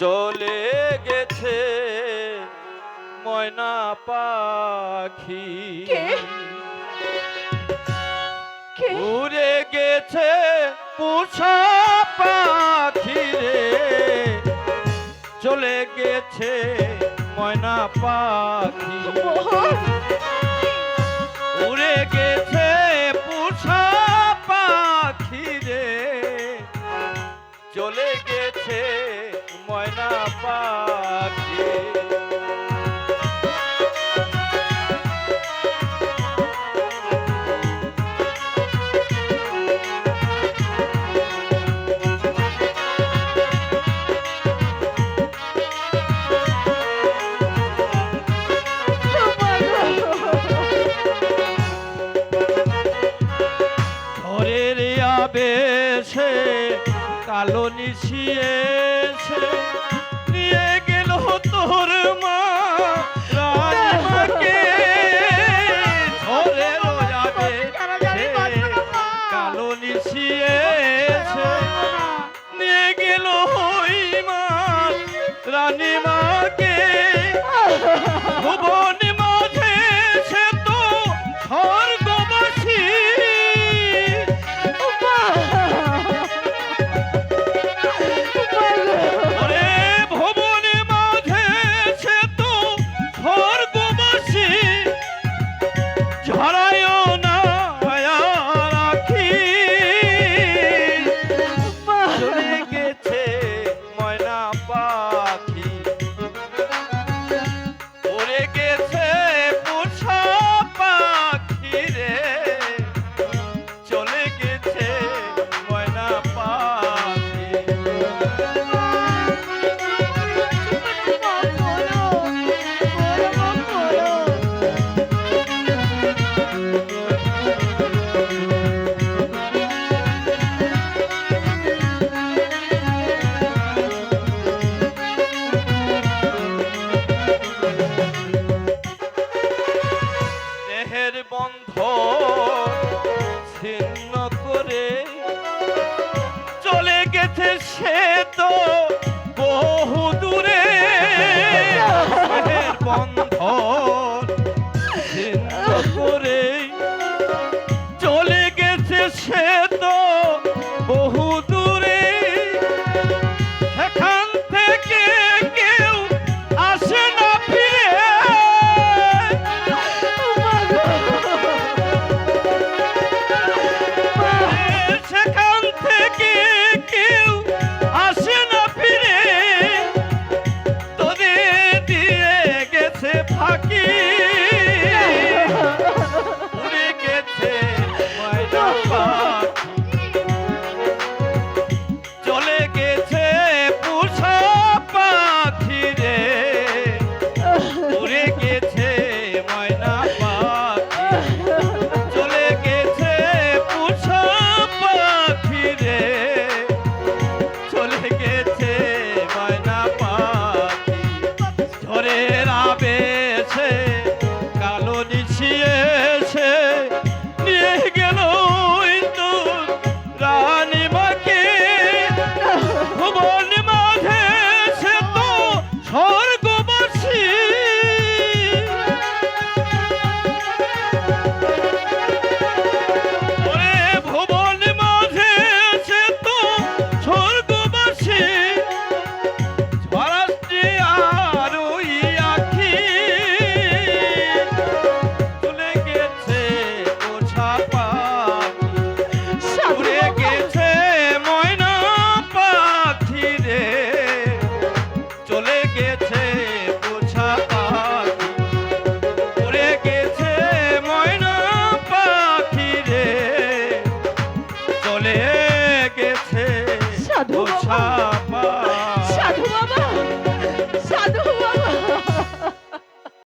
চলে গেছে ময়না পাখি। উড়ে গেছে পুষা পাখি রে। চলে গেছে ময়না পাখি। উড়ে গেছে কালো নিশিয়েছে নিয়ে গেল তোর মা কালো নিশিয়েছে নিয়ে গেল হই মা রানীমাকে করে। চলে গেছে সে তো বহু দূরে। বন্ধ বোঝা